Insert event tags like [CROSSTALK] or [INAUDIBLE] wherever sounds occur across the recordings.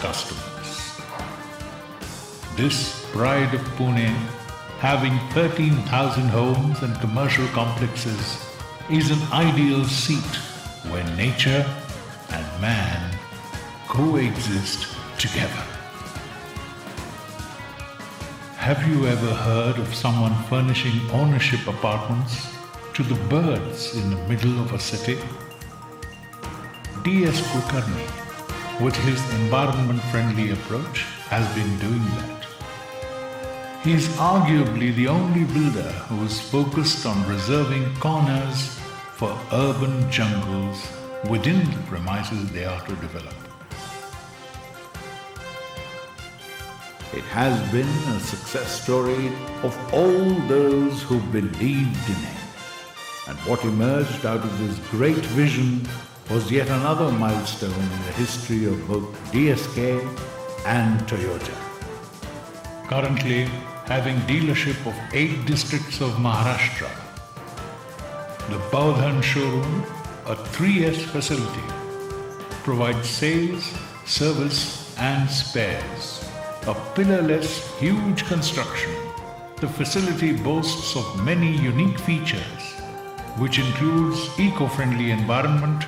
customers. This pride of Pune, having 13,000 homes and commercial complexes, is an ideal seat where nature and man coexist together. Have you ever heard of someone furnishing ownership apartments to the birds in the middle of a city? D.S. Kulkarni, with his environment friendly approach, has been doing that. He is arguably the only builder who is focused on reserving corners for urban jungles within the premises they are to develop. It has been a success story of all those who believed in him. And what emerged out of this great vision was yet another milestone in the history of both DSK and Toyota. Currently, having dealership of eight districts of Maharashtra, the Baudhan showroom, a 3S facility, provides sales, service, and spares. A pillarless, huge construction, the facility boasts of many unique features, which includes eco-friendly environment,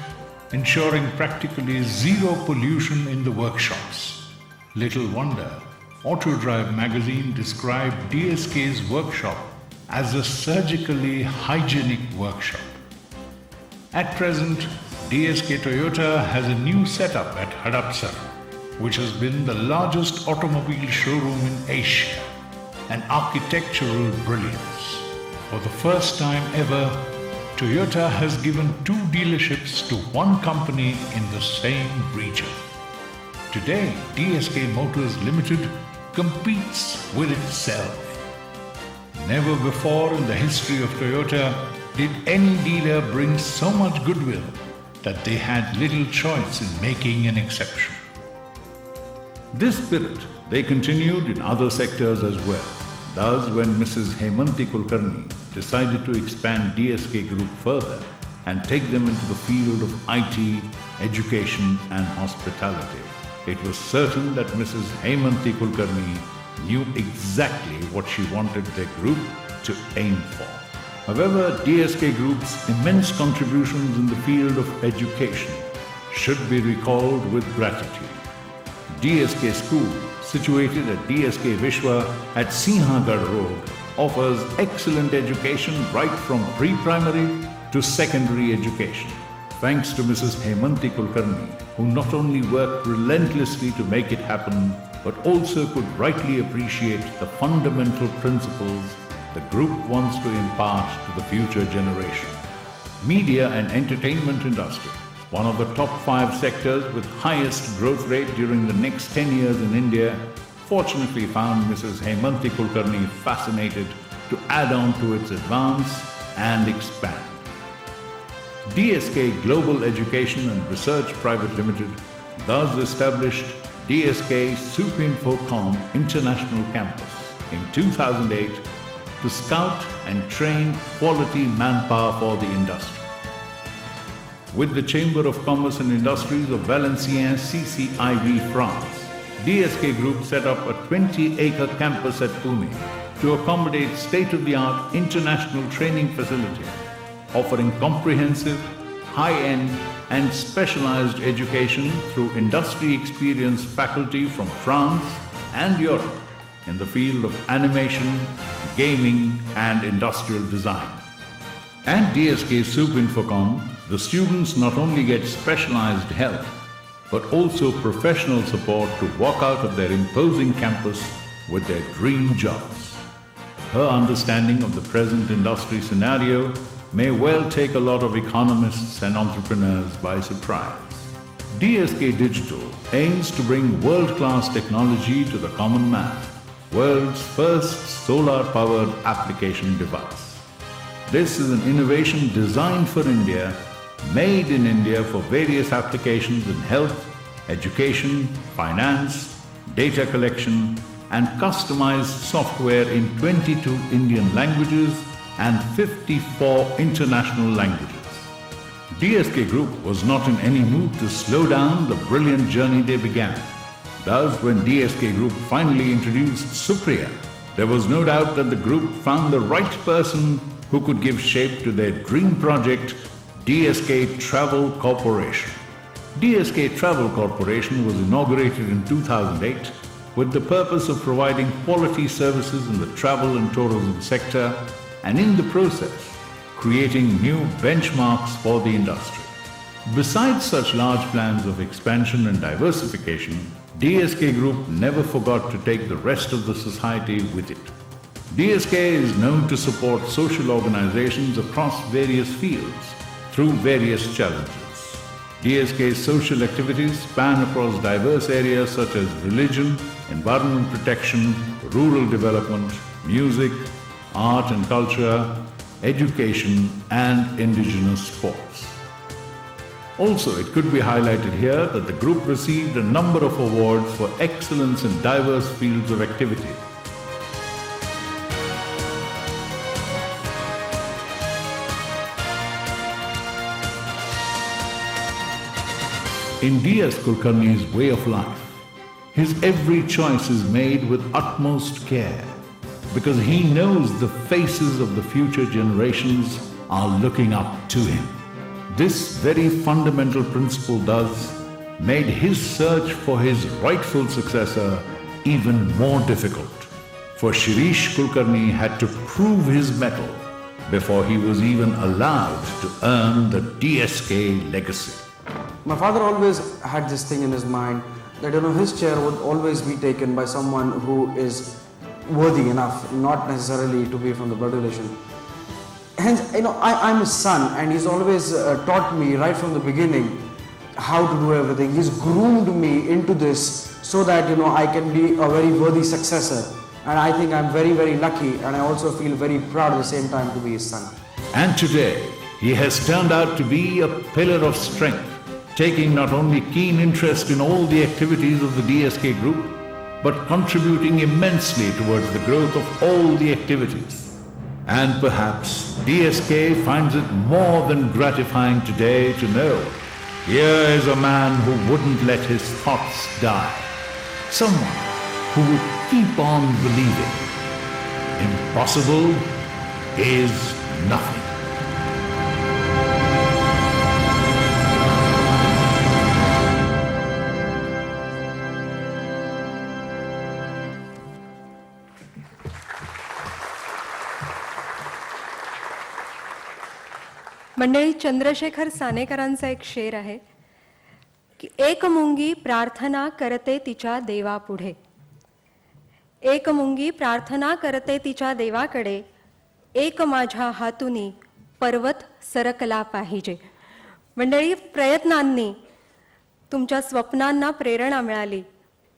ensuring practically zero pollution in the workshops. Little wonder, Autodrive magazine described DSK's workshop as a surgically hygienic workshop. At present, DSK Toyota has a new setup at Hadapsar, which has been the largest automobile showroom in Asia, an architectural brilliance. For the first time ever, Toyota has given two dealerships to one company in the same region. Today, DSK Motors Limited competes with itself. Never before in the history of Toyota did any dealer bring so much goodwill that they had little choice in making an exception. This spirit they continued in other sectors as well. Thus, when Mrs. Hemanti Kulkarni decided to expand DSK Group further and take them into the field of IT, education, and hospitality, it was certain that Mrs. Hemanti Kulkarni knew exactly what she wanted their group to aim for. However, DSK Group's immense contributions in the field of education should be recalled with gratitude. DSK School, situated at DSK Vishwa at Sinhagad Road, offers excellent education right from pre-primary to secondary education. Thanks to Mrs. Hemanti Kulkarni, who not only worked relentlessly to make it happen, but also could rightly appreciate the fundamental principles the group wants to impart to the future generation. Media and entertainment industry, one of the top five sectors with highest growth rate during the next 10 years in India, fortunately found Mrs. Hemanti Kulkarni fascinated to add on to its advance and expand. DSK Global Education and Research Private Limited thus established DSK Supinfocom International Campus in 2008 to scout and train quality manpower for the industry. With the Chamber of Commerce and Industries of Valenciennes CCIV France, DSK Group set up a 20-acre campus at Pune to accommodate state-of-the-art international training facilities, offering comprehensive, high-end and specialized education through industry experienced faculty from France and Europe in the field of animation, gaming, and industrial design. And DSK Supinfocom, the students not only get specialized help, but also professional support to walk out of their imposing campus with their dream jobs. Her understanding of the present industry scenario may well take a lot of economists and entrepreneurs by surprise. DSK Digital aims to bring world-class technology to the common man, world's first solar-powered application device. This is an innovation designed for India, made in India for various applications in health, education, finance, data collection, and customized software in 22 Indian languages and 54 international languages. DSK Group was not in any mood to slow down the brilliant journey they began. Thus, when DSK Group finally introduced Supriya, there was no doubt that the group found the right person who could give shape to their dream project, DSK Travel Corporation. DSK Travel Corporation was inaugurated in 2008 with the purpose of providing quality services in the travel and tourism sector and in the process creating new benchmarks for the industry. Besides such large plans of expansion and diversification, DSK Group never forgot to take the rest of the society with it. DSK is known to support social organizations across various fields through various challenges. DSK's social activities span across diverse areas such as religion, environment protection, rural development, music, art and culture, education, and indigenous sports. Also, it could be highlighted here that the group received a number of awards for excellence in diverse fields of activity. In D.S. Kulkarni's way of life, his every choice is made with utmost care because he knows the faces of the future generations are looking up to him. This very fundamental principle does made his search for his rightful successor even more difficult. For Shirish Kulkarni had to prove his mettle before he was even allowed to earn the DSK legacy. My father always had this thing in his mind that you know his chair would always be taken by someone who is worthy enough, not necessarily to be from the blood relation. Hence, you know, I, I'm his son, and he's always uh, taught me right from the beginning how to do everything. He's groomed me into this so that you know I can be a very worthy successor. And I think I'm very, very lucky, and I also feel very proud at the same time to be his son. And today, he has turned out to be a pillar of strength, taking not only keen interest in all the activities of the DSK group, but contributing immensely towards the growth of all the activities. And perhaps DSK finds it more than gratifying today to know here is a man who wouldn't let his thoughts die. Someone who would keep on believing. Impossible is nothing. मंडळी चंद्रशेखर सानेकरांचा एक शेर आहे की एक मुंगी प्रार्थना करते तिच्या देवापुढे. एक मुंगी प्रार्थना करते तिच्या देवाकडे. एक माझ्या हातुनी पर्वत सरकला पाहिजे. मंडळी प्रयत्नांनी तुमच्या स्वप्नांना प्रेरणा मिळाली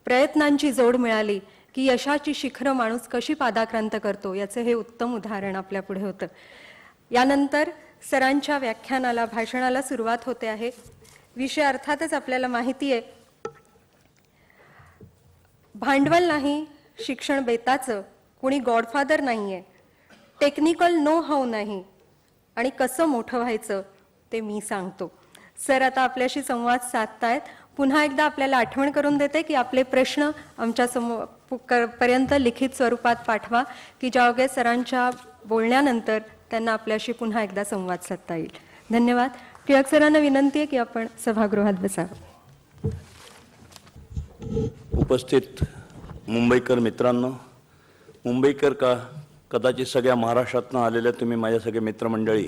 प्रयत्नांची जोड मिळाली की यशाची शिखरं माणूस कशी पादाक्रांत करतो याचं हे उत्तम उदाहरण आपल्या पुढे होतं. यानंतर सरांच्या व्याख्यानाला भाषणाला सुरुवात होते आहे. विषय अर्थातच आपल्याला माहिती आहे. भांडवल नाही शिक्षण बेताचं कुणी गॉडफादर नाही आहे टेक्निकल नो हाऊ नाही. आणि कसं मोठं व्हायचं ते मी सांगतो. सर आता आपल्याशी संवाद साधतायत. पुन्हा एकदा आपल्याला आठवण करून देते की आपले प्रश्न आमच्यासमोर पर्यंत लिखित स्वरूपात पाठवा की ज्यायोगे सरांच्या बोलण्यानंतर त्यांना आपल्याशी पुन्हा एकदा संवाद साधता येईल. धन्यवाद. टिळक सरांना विनंती आहे की आपण सभागृहात बसावं उपस्थित मुंबईकर मित्रांनो मुंबईकर का कदाचित सगळ्या महाराष्ट्रातनं आलेल्या तुम्ही माझ्या सगळे मित्रमंडळी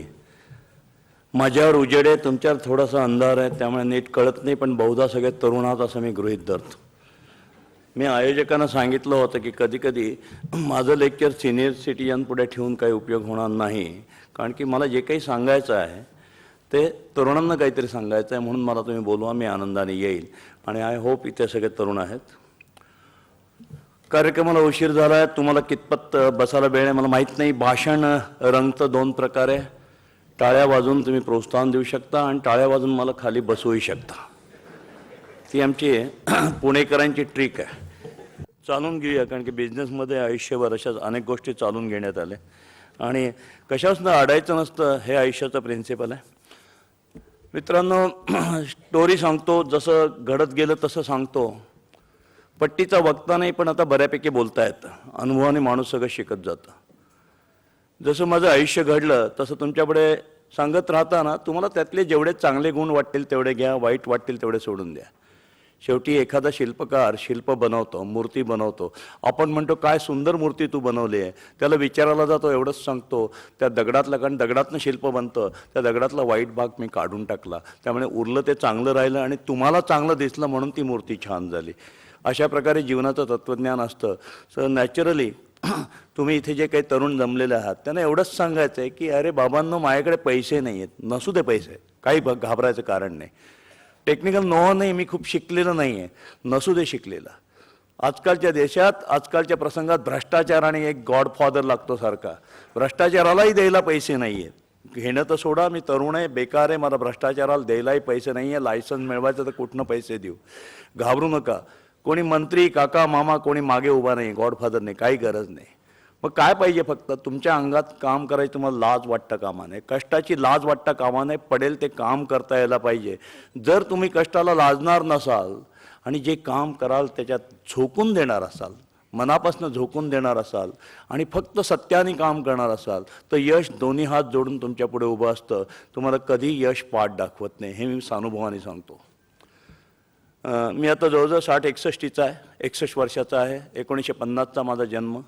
माझ्यावर उजेड आहे तुमच्यावर थोडासा अंधार आहे त्यामुळे नीट कळत नाही पण बहुधा सगळे तरुण आहात असं मी गृहीत धरतो. मी आयोजकांना सांगितलं होतं की कधीकधी माझं लेक्चर सिनियर सिटीजन पुढे ठेवून काही उपयोग होणार नाही. कारण की मला जे काही सांगायचं आहे ते तरुणांना काहीतरी सांगायचं आहे म्हणून मला तुम्ही बोलवा मी आनंदाने येईल. आणि आय होप इथे सगळे तरुण आहेत. कार्यक्रमाला उशीर झाला आहे तुम्हाला कितपत बसायला वेळ आहे मला माहीत नाही. भाषण अ, रंगतं दोन प्रकारे. टाळ्या वाजून तुम्ही प्रोत्साहन देऊ शकता आणि टाळ्या वाजून मला खाली बसवूही शकता. ती आमची [CLEARS THROAT] पुणेकरांची ट्रिक आहे. चालून घेऊया कारण की बिझनेसमध्ये आयुष्यभर अशाच अनेक गोष्टी चालून घेण्यात आल्या. आणि कशापासून अडायचं नसतं हे आयुष्याचं प्रिन्सिपल आहे. मित्रांनो [CLEARS THROAT] स्टोरी सांगतो जसं घडत गेलं तसं सांगतो. पट्टीचा वक्ता नाही पण आता बऱ्यापैकी बोलता येतं. अनुभवाने माणूस सगळं शिकत जातं. जसं माझं आयुष्य घडलं तसं तुमच्याकडे सांगत राहताना तुम्हाला त्यातले जेवढे चांगले गुण वाटतील तेवढे घ्या वाईट वाटतील तेवढे सोडून द्या. शेवटी एखादा शिल्पकार शिल्प बनवतो मूर्ती बनवतो. आपण म्हणतो काय सुंदर मूर्ती तू बनवली आहे. त्याला विचारायला जातो एवढंच सांगतो त्या दगडातलं कारण दगडातनं शिल्प बनतं त्या दगडातला वाईट भाग मी काढून टाकला. त्यामुळे उरलं ते चांगलं राहिलं आणि तुम्हाला चांगलं दिसलं म्हणून ती मूर्ती छान झाली. अशा प्रकारे जीवनाचं तत्त्वज्ञान असतं. सो नॅचरली [CLEARS THROAT] तुम्ही इथे जे काही तरुण जमलेले आहात त्यांना एवढंच सांगायचं आहे की अरे बाबांनो माझ्याकडे पैसे नाही आहेत नसू दे पैसे काही घाबरायचं कारण नाही. टेक्निकल नो नाही मी खूप शिकलेलं नाही आहे नसू दे शिकलेला. आजकालच्या देशात आजकालच्या प्रसंगात भ्रष्टाचाराने एक गॉडफादर लागतो सारखा. भ्रष्टाचारालाही द्यायला पैसे नाही आहेत घेणं तर सोडा मी तरुण आहे बेकार आहे मला भ्रष्टाचाराला द्यायलाही पैसे नाही आहे लायसन्स मिळवायचं तर कुठनं पैसे देऊ? घाबरू नका. कोणी मंत्री काका मामा कोणी मागे उभा नाही गॉडफादर नाही काही गरज नाही. मग काय पाहिजे फक्त? तुमच्या अंगात काम करायची तुम्हाला लाज वाटतं कामा नये कष्टाची लाज वाटता कामा नये पडेल ते काम करता यायला पाहिजे. जर तुम्ही कष्टाला लाजणार नसाल आणि जे काम कराल त्याच्यात झोकून देणार असाल मनापासून झोकून देणार असाल आणि फक्त सत्याने काम करणार असाल तर यश दोन्ही हात जोडून तुमच्यापुढे उभं असतं. तुम्हाला कधी यश पाठ दाखवत नाही हे मी सानुभवाने सांगतो. मी आता जवळजवळ साठ एकसष्टीचा आहे एकसष्ट वर्षाचा आहे एकोणीसशे पन्नासचा माझा जन्म.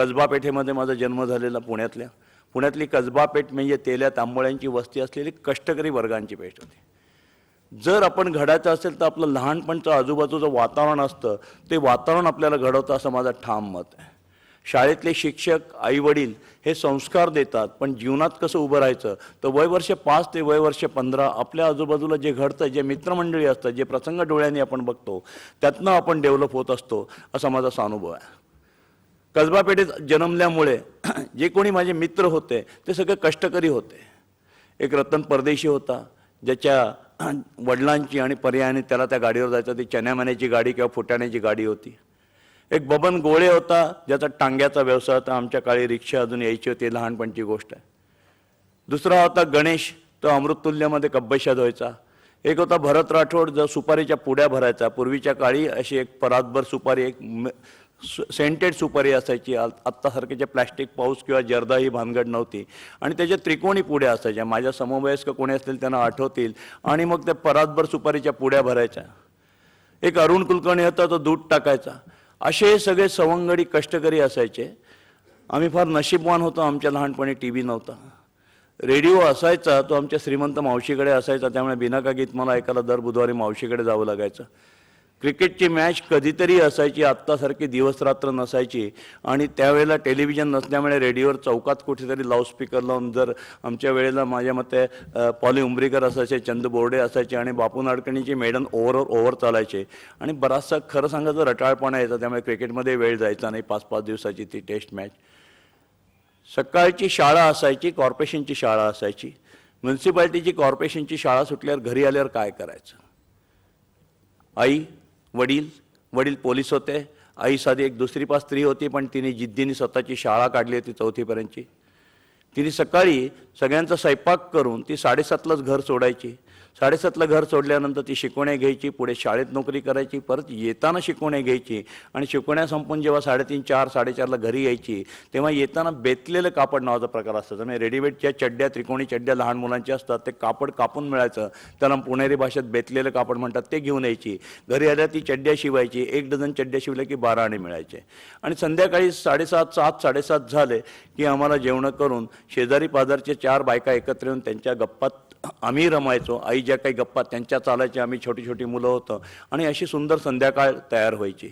कसबा पेठेमध्ये माझा जन्म झालेला पुण्यातल्या. पुण्यातली कसबा पेठ म्हणजे तेल्या तांबोळ्यांची वस्ती असलेली कष्टकरी वर्गांची पेठ होती. जर आपण घडायचं असेल तर आपलं लहानपणचं आजूबाजूचं वातावरण असतं ते वातावरण आपल्याला घडवतं असं माझं ठाम मत आहे. शाळेतले शिक्षक आईवडील हे संस्कार देतात पण जीवनात कसं उभं राहायचं? तर वय वर्ष पाच ते वय वर्ष पंधरा आपल्या आजूबाजूला जे घडतं जे मित्रमंडळी असतात जे प्रसंग डोळ्यांनी आपण बघतो त्यातनं आपण डेव्हलप होत असतो असा माझा अनुभव आहे. कसबा पेठेत जन्मल्यामुळे जे कोणी माझे मित्र होते ते सगळे कष्टकरी होते. एक रतन परदेशी होता ज्याच्या वडिलांची आणि पर्यायाने त्याला त्या गाडीवर जायचं ती चण्यामान्याची गाडी किंवा फुटाण्याची गाडी होती. एक बबन गोळे होता ज्याचा टांग्याचा व्यवसाय होता आमच्या काळी रिक्षा अजून यायची होती लहानपणची गोष्ट आहे. दुसरा होता गणेश तो अमृततुल्यमध्ये कब्बशाद व्हायचा. एक होता भरत राठोड जो सुपारीच्या पुड्या भरायचा. पूर्वीच्या काळी अशी एक परातभर सुपारी एक सेंटेड सुपारी असायची. आत्तासारखे जे प्लॅस्टिक पाऊस किंवा जर्दा ही भानगड नव्हती. आणि त्याच्या त्रिकोणी पुड्या असायच्या माझ्या समवयस्क कोणी असतील त्यांना आठवतील. आणि मग त्या परातभर सुपारीच्या पुड्या भरायच्या. एक अरुण कुलकर्णी होता तो दूध टाकायचा. असे सगळे सवंगडी कष्टकरी असायचे. आम्ही फार नशीबवान होतो. आमच्या लहानपणी टी व्ही नव्हता. रेडिओ असायचा तो आमच्या श्रीमंत मावशीकडे असायचा. त्यामुळे बिनाका गीत मला ऐकायला दर बुधवारी मावशीकडे जावं लागायचं. क्रिकेटची मॅच कधीतरी असायची आत्तासारखी दिवसरात्र नसायची. आणि त्यावेळेला टेलिव्हिजन नसल्यामुळे रेडिओवर चौकात कुठेतरी लाऊडस्पीकर लावून जर आमच्या वेळेला माझ्या मते पॉली उंबरीकर असायचे चंद बोर्डे असायचे आणि बापू नाडकणीची मेडन ओव्हर ओव्हर चालायचे. आणि बराचसा खरं सांगायचं रटाळपणा यायचा त्यामुळे क्रिकेटमध्ये वेळ जायचा नाही पाच पाच दिवसाची ती टेस्ट मॅच. सकाळची शाळा असायची कॉर्पोरेशनची शाळा असायची. म्युन्सिपाल्टीची कॉर्पोरेशनची शाळा सुटल्यावर घरी आल्यावर काय करायचं? आई वडील वडील पोलीस होते. आई साधी एक दुसरी पास स्त्री होती पण तिने जिद्दीने स्वतःची शाळा काढली होती चौथीपर्यंतची. तिने सकाळी सगळ्यांचा स्वयंपाक करून ती साडेसातलाच घर सोडायची. साडेसातला घर सोडल्यानंतर ती शिकवण्या घ्यायची पुढे शाळेत नोकरी करायची परत येताना शिकवण्या घ्यायची आणि शिकवण्या संपून जेव्हा साडेतीन चार साडेचारला घरी यायची तेव्हा येताना बेतलेलं कापड नावाचा प्रकार असतो. म्हणजे रेडीमेडच्या चड्ड्या त्रिकोणी चड्ड्या लहान मुलांच्या असतात ते कापड कापून मिळायचं त्याला पुणेरी भाषेत बेतलेलं कापड म्हणतात ते घेऊन यायची. घरी आल्या ती चड्ड्या शिवायची एक डझन चड्ड्या शिवल्या की बारा आणे मिळायचे. आणि संध्याकाळी साडेसात सात साडेसात झाले की आम्हाला जेवणं करून शेजारी पाजारचे चार बायका एकत्र येऊन त्यांच्या गप्पात आम्ही रमायचो आई ज्या काही गप्पा त्यांच्या चालायच्या आम्ही छोटी छोटी मुलं होतो. आणि अशी सुंदर संध्याकाळ तयार व्हायची.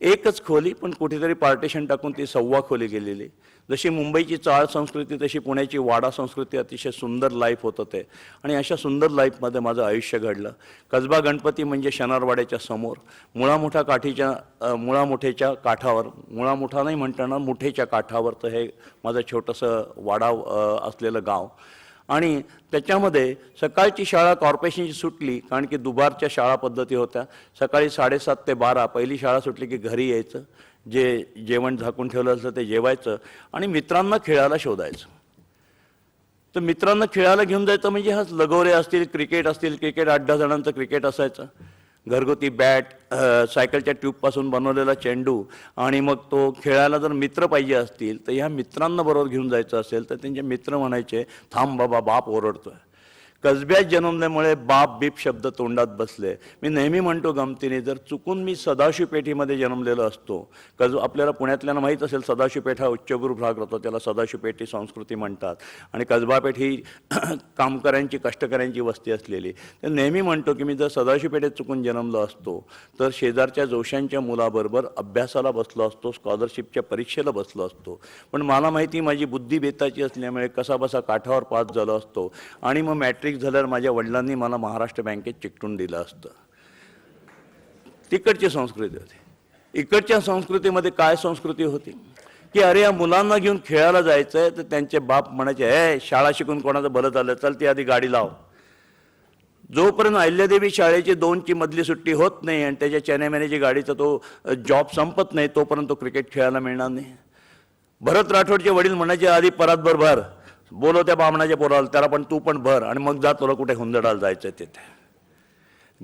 एकच खोली पण कुठेतरी पार्टिशन टाकून ती सव्वा खोली गेलेली. जशी मुंबईची चाळ संस्कृती तशी पुण्याची वाडा संस्कृती अतिशय सुंदर लाईफ होत ते. आणि अशा सुंदर लाईफमध्ये माझं आयुष्य घडलं. कसबा गणपती म्हणजे शनारवाड्याच्या समोर मुळामुठा काठीच्या मुळामुठेच्या काठावर मुळामुठा नाही म्हणताना मुठेच्या काठावर तर हे माझं छोटंसं वाडा असलेलं गाव. आणि त्याच्यामध्ये सकाळची शाळा कॉर्पोरेशनची सुटली कारण की दुबारच्या शाळा पद्धती होत्या. सकाळी साडेसात ते बारा पहिली शाळा सुटली की घरी यायचं जे जेवण झाकून ठेवलं असलं ते जेवायचं आणि मित्रांना खेळायला शोधायचं. तर मित्रांना खेळायला घेऊन जायचं म्हणजे हा लगोरे असतील क्रिकेट असतील क्रिकेट आठ दहा जणांचं क्रिकेट असायचं. घरगुती बॅट सायकलच्या ट्यूबपासून बनवलेला चेंडू आणि मग तो खेळायला जर मित्र पाहिजे असतील तर ह्या मित्रांना बरोबर घेऊन जायचं असेल तर त्यांचे मित्र म्हणायचे थांब बाबा बाप ओरडतो आहे कसब्यात जन्मल्यामुळे बाप बीप शब्द तोंडात बसले. मी नेहमी म्हणतो गमतीने जर चुकून मी सदाशिव पेठीमध्ये जन्मलेलो असतो कज आपल्याला पुण्यातल्यांना माहीत असेल सदाशिव पेठ हा भाग राहतो त्याला सदाशिव पेठी संस्कृती म्हणतात. आणि कसबा पेठ ही [CLEARS THROAT] कामकऱ्यांची कष्टकऱ्यांची वस्ती असलेली. तर नेहमी म्हणतो की मी जर सदाशिव पेठेत चुकून जन्मलो असतो तर शेजारच्या जोशांच्या मुलाबरोबर अभ्यासाला बसलो असतो स्कॉलरशिपच्या परीक्षेला बसलो असतो. पण मला माहिती माझी बुद्धी बेताची असल्यामुळे कसाबसा काठावर पास झालो असतो. आणि मग मॅट्रिक झाल्यावर माझ्या वडिलांनी मला महाराष्ट्र बँकेत चिकटून दिलं असतं. तिकडची संस्कृती होती. इकडच्या संस्कृतीमध्ये काय संस्कृती होती? की अरे या मुलांना घेऊन खेळायला जायचं आहे तर त्यांचे बाप म्हणायचे हे शाळा शिकून कोणाचं भलं झालं? चल ती आधी गाडी लाव. जोपर्यंत अहिल्यादेवी शाळेची दोनची मधली सुट्टी होत नाही आणि त्याच्या चेन्नईमॅनेची गाडीचा तो जॉब संपत नाही तोपर्यंत तो क्रिकेट खेळायला मिळणार नाही. भरत राठोडचे वडील म्हणायचे आधी परातभर भर. बोलव त्या बामणाच्या पोराला त्याला पण तू पण भर आणि मग जा तुला कुठे हुंदडाला जायचं तिथे.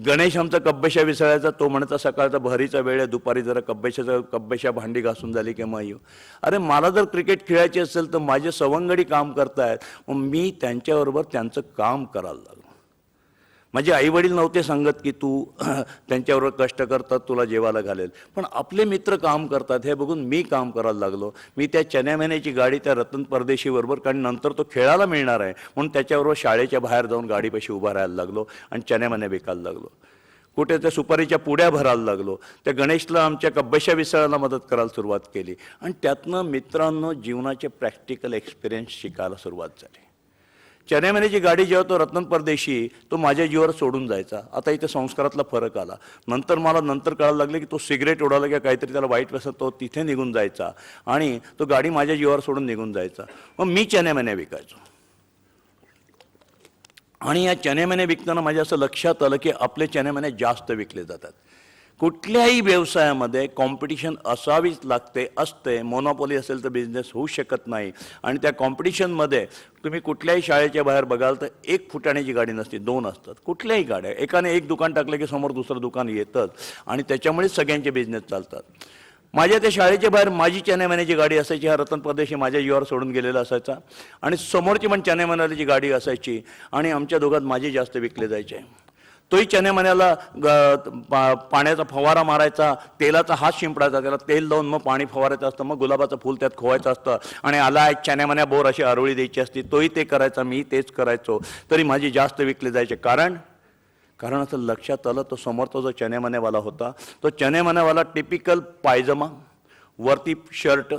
गणेश आमचा कब्बेशा विसळायचा तो म्हणता सकाळचा भरीचा वेळ आहे दुपारी जरा कब्बेशाचं कब्बेशा भांडी घासून झाली की मग येऊ. अरे मला जर क्रिकेट खेळायची असेल तर माझे सवंगडी काम करतायत. मग मी त्यांच्याबरोबर त्यांचं काम करायला लागलो. माझे आई वडील नव्हते सांगत की तू [CLEARS THROAT] त्यांच्याबरोबर कष्ट करतात तुला जेवायला घालेल. पण आपले मित्र काम करतात. हे बघून मी काम करायला लागलो. मी त्या चन्यामेन्याची गाडी त्या रतन परदेशीबरोबर कारण नंतर तो खेळायला मिळणार आहे. म्हणून त्याच्याबरोबर शाळेच्या बाहेर जाऊन गाडीपाशी उभा राहायला लागलो आणि चन्यामेन्या विकायला लागलो. कुठे त्या सुपारीच्या पुड्या भरायला लागलो. त्या गणेशला आमच्या कब्बशा विसळायला मदत करायला सुरुवात केली. आणि त्यातनं मित्रांनो जीवनाचे प्रॅक्टिकल एक्सपिरियन्स शिकायला सुरुवात झाली. चेन्नईची गाडी जेव्हा तो रत्न परदेशी तो माझ्या जीवावर सोडून जायचा. आता इथे संस्कारातला फरक आला. नंतर मला नंतर कळायला लागलं की तो सिगरेट उडाला किंवा काहीतरी त्याला वाईट व्यसन तो तिथे निघून जायचा. आणि तो गाडी माझ्या जीवावर सोडून निघून जायचा. मग मी चेन्नईमॅने विकायचो. आणि या चनेमने विकताना माझ्या असं लक्षात आलं की आपले चनेमने जास्त विकले जातात. कुठल्याही व्यवसायामध्ये कॉम्पिटिशन असावीच लागते असते मोनोपॉली असेल तर बिझनेस होऊ शकत नाही. आणि त्या कॉम्पिटिशनमध्ये तुम्ही कुठल्याही शाळेच्या बाहेर बघाल तर एक फुटाण्याची गाडी नसते दोन असतात. कुठल्याही गाड्या. एकाने एक दुकान टाकलं की समोर दुसरं दुकान येतच. आणि त्याच्यामुळेच सगळ्यांचे बिझनेस चालतात. माझ्या त्या शाळेच्या बाहेर माझी चॅनेमॅनेची गाडी असायची हा रतन परदेशी माझ्या जीवावर सोडून गेलेला असायचा. आणि समोरची पण चॅनेमॅनाची गाडी असायची आणि आमच्या दोघात माझे जास्त विकले जायचे. तोही चॅनेमॅन्याला पाण्याचा फवारा मारायचा तेलाचा हात शिंपडायचा त्याला तेल लावून मग पाणी फवारायचं असतं मग गुलाबाचं फूल त्यात खोवायचं असतं. आणि आला एक चॅनेमॅन्या बोर अशी आरोळी द्यायची असती तोही ते करायचा मी तेच करायचो. तरी माझी जास्त विकले जायचे. कारण? कारण असं लक्षात आलं तो समोरचा जो चनेमनेवाला होता तो चनेमनेवाला टिपिकल पायजमा वरती शर्ट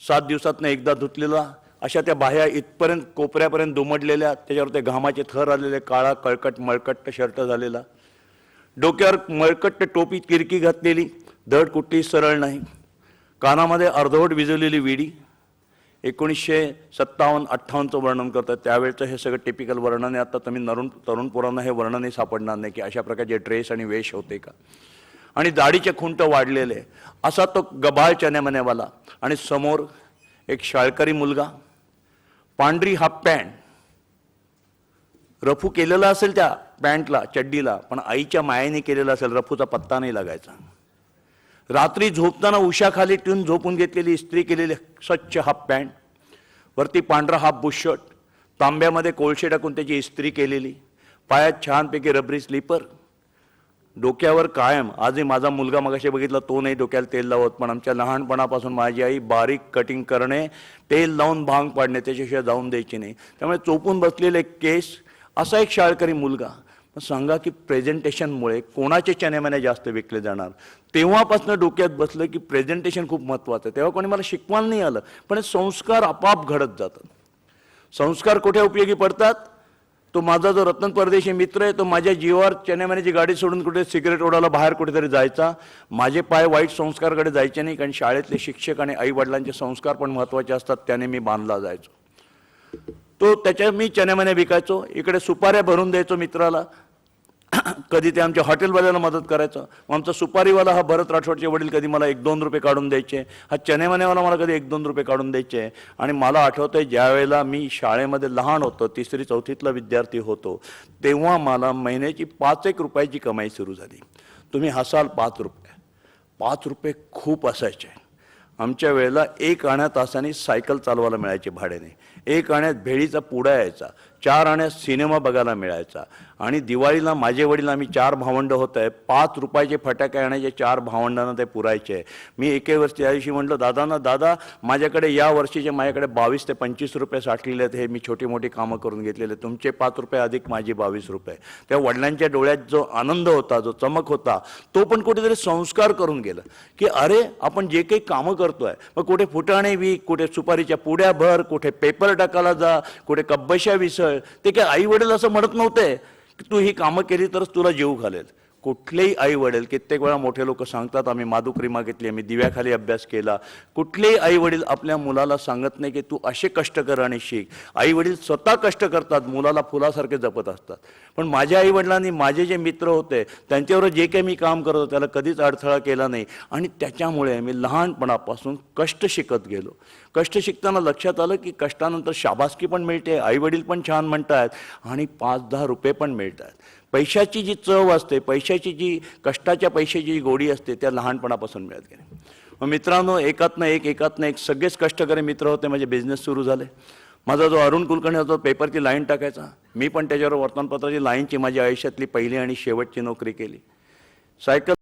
सात दिवसातनं एकदा धुतलेला अशा त्या बाह्या इथपर्यंत कोपऱ्यापर्यंत दुमडलेल्या त्याच्यावर ते घामाचे थर आलेले काळा कळकट मळकट्ट शर्ट झालेला. डोक्यावर मळकट्ट टोपी किरकी घातलेली धड कुठलीही सरळ नाही. कानामध्ये अर्धवट विजवलेली विडी. एकोणीसशे सत्तावन्न अठ्ठावन्नचं वर्णन करतात. त्यावेळचं हे सगळं टिपिकल वर्णन आहे. आता तुम्ही नरुण तरुण पोरांना हे वर्णनही सापडणार नाही की अशा प्रकारचे ड्रेस आणि वेश होते का? आणि दाढीचे खुंट वाढलेले. असा तो गबाळ चनेमनेवाला आणि समोर एक शाळकरी मुलगा. पांढरी हाफ पॅन्ट. रफू केलेला असेल त्या पॅन्टला चड्डीला पण आईच्या मायेने केलेला असेल रफूचा पत्ता नाही लागायचा. रात्री झोपताना उशाखाली ठेवून झोपून घेतलेली इस्त्री केलेली स्वच्छ हाफ पॅन्ट वरती पांढरा हाफ बुशर्ट तांब्यामध्ये कोळशे टाकून त्याची इस्त्री केलेली पायात छानपैकी रबरी स्लीपर डोक्यावर कायम. आजही माझा मुलगा मगाशी बघितला तो नाही डोक्याला तेल लावत पण आमच्या लहानपणापासून माझी आई बारीक कटिंग करणे तेल लावून भांग पाडणे त्याच्याशिवाय जाऊन द्यायची नाही. त्यामुळे चोपून बसलेले केस असा एक शाळकरी मुलगा. मग सांगा की प्रेझेंटेशनमुळे कोणाचे चनेमने जास्त विकले जाणार? तेव्हापासून डोक्यात बसलं की प्रेझेंटेशन खूप महत्त्वाचं आहे. तेव्हा कोणी मला शिकवायला नाही आलं पण संस्कार आपाप घडत जातात. संस्कार कुठे उपयोगी पडतात? तो माझा जो रत्न परदेशी मित्र आहे तो माझ्या जीवावर चेन्नईची गाडी सोडून कुठे सिगरेट ओढायला बाहेर कुठेतरी जायचा माझे पाय वाईट संस्कारकडे जायचे नाही कारण शाळेतले शिक्षक आणि आई वडिलांचे संस्कार पण महत्त्वाचे असतात त्याने मी बांधला जायचो. तो त्याच्या मी चनेमने विकायचो इकडे सुपाऱ्या भरून द्यायचो मित्राला [COUGHS] कधी ते आमच्या हॉटेलवाल्याला मदत करायचं. मग आमचा सुपारीवाला हा भरत राठोडचे वडील कधी मला एक दोन रुपये काढून द्यायचे. हा चनेमनेवाला मला कधी एक दोन रुपये काढून द्यायचे. आणि मला आठवतं आहे ज्यावेळेला मी शाळेमध्ये लहान होतो तिसरी चौथीतला विद्यार्थी होतो तेव्हा मला महिन्याची पाच एक रुपयाची कमाई सुरू झाली. तुम्ही हसाल पाच रुपये. पाच रुपये खूप असायचे. आमच्या वेळेला एक आण्या तासाने सायकल चालवायला मिळायची भाड्याने. एक आण्यात भेळीचा पुडा यायचा. चार आण्यात सिनेमा बघायला मिळायचा. आणि दिवाळीला माझे वडील आम्ही चार भावंड होत आहे पाच रुपयाचे फटाके आणायचे चार भावंडांना ते पुरायचे. मी एके वर्षी त्या दिवशी म्हटलं दादांना दादा माझ्याकडे या वर्षीचे माझ्याकडे बावीस ते पंचवीस रुपये साठलेले आहेत हे मी छोटी मोठी कामं करून घेतलेले तुमचे पाच रुपये अधिक माझी बावीस रुपये. त्या वडिलांच्या डोळ्यात जो आनंद होता जो चमक होता तो पण कुठेतरी संस्कार करून गेला. की अरे आपण जे काही कामं करतोय मग कुठे फुटाणे विक कुठे सुपारीच्या पुड्या भर कुठे पेपर टाकायला जा कुठे कब्बशा विसळ ते काय आई वडील असं म्हणत नव्हते. तू ही कामं केली तरच तुला जीव घालेल. कुठलेही आई वडील कित्येक वेळा मोठे लोक सांगतात आम्ही माधुक्रिमा घेतली आम्ही दिव्याखाली अभ्यास केला. कुठलेही आई वडील आपल्या मुलाला सांगत नाही की तू असे कष्ट कर आणि शिक. आई वडील स्वतः कष्ट करतात मुलाला फुलासारखे जपत असतात. पण माझ्या आई वडिलांनी माझे जे मित्र होते त्यांच्यावर जे काही मी काम करत होतो त्याला कधीच अडथळा केला नाही. आणि त्याच्यामुळे मी लहानपणापासून कष्ट शिकत गेलो. कष्ट शिकताना लक्षात आलं की कष्टानंतर शाबासकी पण मिळते आई वडील पण छान म्हणतात आणि पाच दहा रुपये पण मिळतात. पैशाची जी चव असते पैशाची जी कष्टाच्या पैशाची जी गोडी असते त्या लहानपणापासून मिळत गेली मग मित्रांनो एकातनं एक एकातनं एक सगळेच कष्टकरी मित्र होते माझे बिझनेस सुरू झाले. माझा जो अरुण कुलकर्णी होता पेपरची लाईन टाकायचा. मी पण त्याच्यावर वर्तमानपत्राची लाईनची माझ्या आयुष्यातली पहिली आणि शेवटची नोकरी केली. सायकल